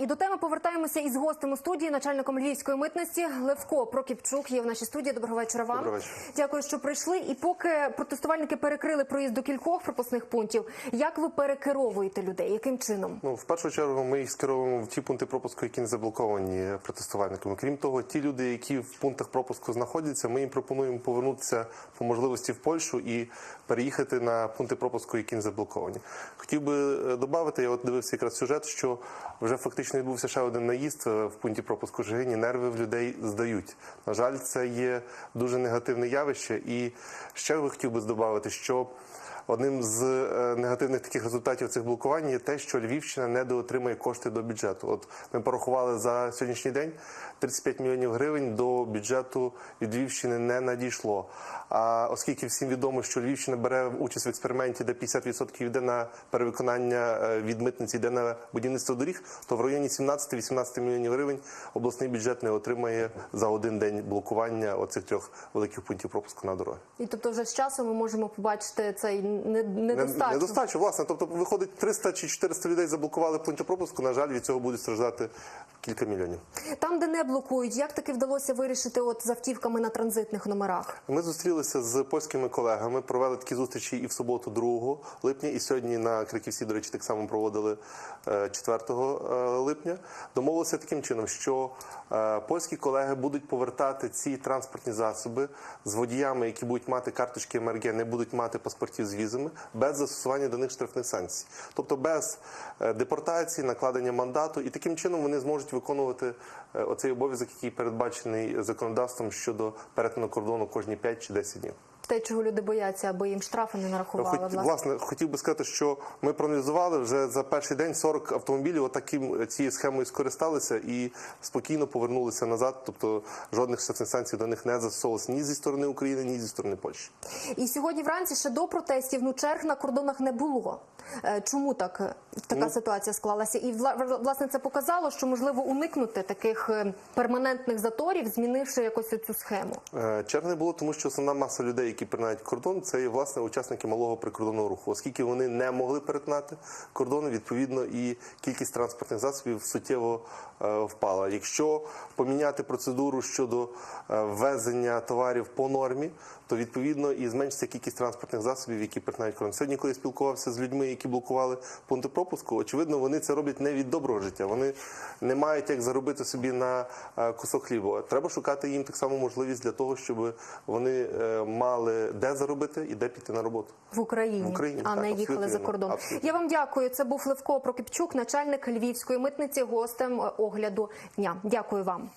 І до теми повертаємося із гостем у студії, начальником львівської митниці Левко Прокіпчук є в нашій студії. Доброго вечора вам. Доброго вечора. Дякую, що прийшли. І поки протестувальники перекрили проїзд до кількох пропускних пунктів, як ви перекеровуєте людей? Яким чином? Ну, в першу чергу, ми їх скеровуємо в ті пункти пропуску, які не заблоковані протестувальниками. Крім того, ті люди, які в пунктах пропуску знаходяться, ми їм пропонуємо повернутися по можливості в Польщу і переїхати на пункти пропуску, які не заблоковані. Хотів би е, додати, я от дивився якраз сюжет, що вже фактично відбувся ще один наїзд е, в пункті пропуску Жигині. Нерви в людей здають. На жаль, це є дуже негативне явище. І ще хотів би здобавити, що Одним з е, негативних таких результатів цих блокувань є те, що Львівщина недоотримує кошти до бюджету. От ми порахували за сьогоднішній день 35 мільйонів гривень до бюджету від Львівщини не надійшло. А оскільки всім відомо, що Львівщина бере участь в експерименті, де 50% йде на перевиконання е, від митниці, йде на будівництво доріг, то в районі 17-18 мільйонів гривень обласний бюджет не отримає за один день блокування оцих трьох великих пунктів пропуску на дороги. І тобто, вже з часом ми можемо побачити цей не- Не- недостатньо. Недостатньо, власне. Тобто, виходить, 300 чи 400 людей заблокували пункти пропуску. На жаль, від цього будуть страждати кілька мільйонів. Там, де не блокують, як таки вдалося вирішити от з автівками на транзитних номерах? Ми зустрілися з польськими колегами, провели такі зустрічі і в суботу, 2 липня, і сьогодні на Криківсі, до речі, так само проводили е, 4 е, липня. Домовилися таким чином, що е, польські колеги будуть повертати ці транспортні засоби з водіями, які будуть мати карточки МРГ, не будуть мати паспортів з візами, без застосування до них штрафних санкцій, тобто без е, депортації, накладення мандату, і таким чином вони зможуть виконувати е, оцей обов'язок, який передбачений законодавством щодо перетину кордону кожні 5 чи 10 днів. Те, чого люди бояться, аби їм штрафи не нарахували. Хоч, власне. власне, хотів би сказати, що ми проаналізували вже за перший день 40 автомобілів. Отаким цією схемою скористалися і спокійно повернулися назад. Тобто жодних штрафних санкцій до них не застосовувалося ні зі сторони України, ні зі сторони Польщі. І сьогодні вранці ще до протестів ну черг на кордонах не було. Е, Чому так е, така Ну. ситуація склалася? І вла- власне це показало, що можливо уникнути таких е, перманентних заторів, змінивши якось цю схему. Е, Черг не було, тому що основна маса людей, які перетинають кордон, це є власне учасники малого прикордонного руху. Оскільки вони не могли перетинати кордон, відповідно, і кількість транспортних засобів суттєво е, впала. Якщо поміняти процедуру щодо ввезення товарів по нормі, то відповідно і зменшиться кількість транспортних засобів, які перетинають кордон. Сьогодні, коли я спілкувався з людьми, які блокували пункти пропуску, очевидно, вони це роблять не від доброго життя. Вони не мають як заробити собі на е, кусок хліба. Треба шукати їм так само можливість для того, щоб вони е, мали де заробити і де піти на роботу. В Україні, В Україні, а так, не їхали за кордон. Абсолютно. Я вам дякую. Це був Левко Прокіпчук, начальник львівської митниці, гостем е, огляду дня. Дякую вам.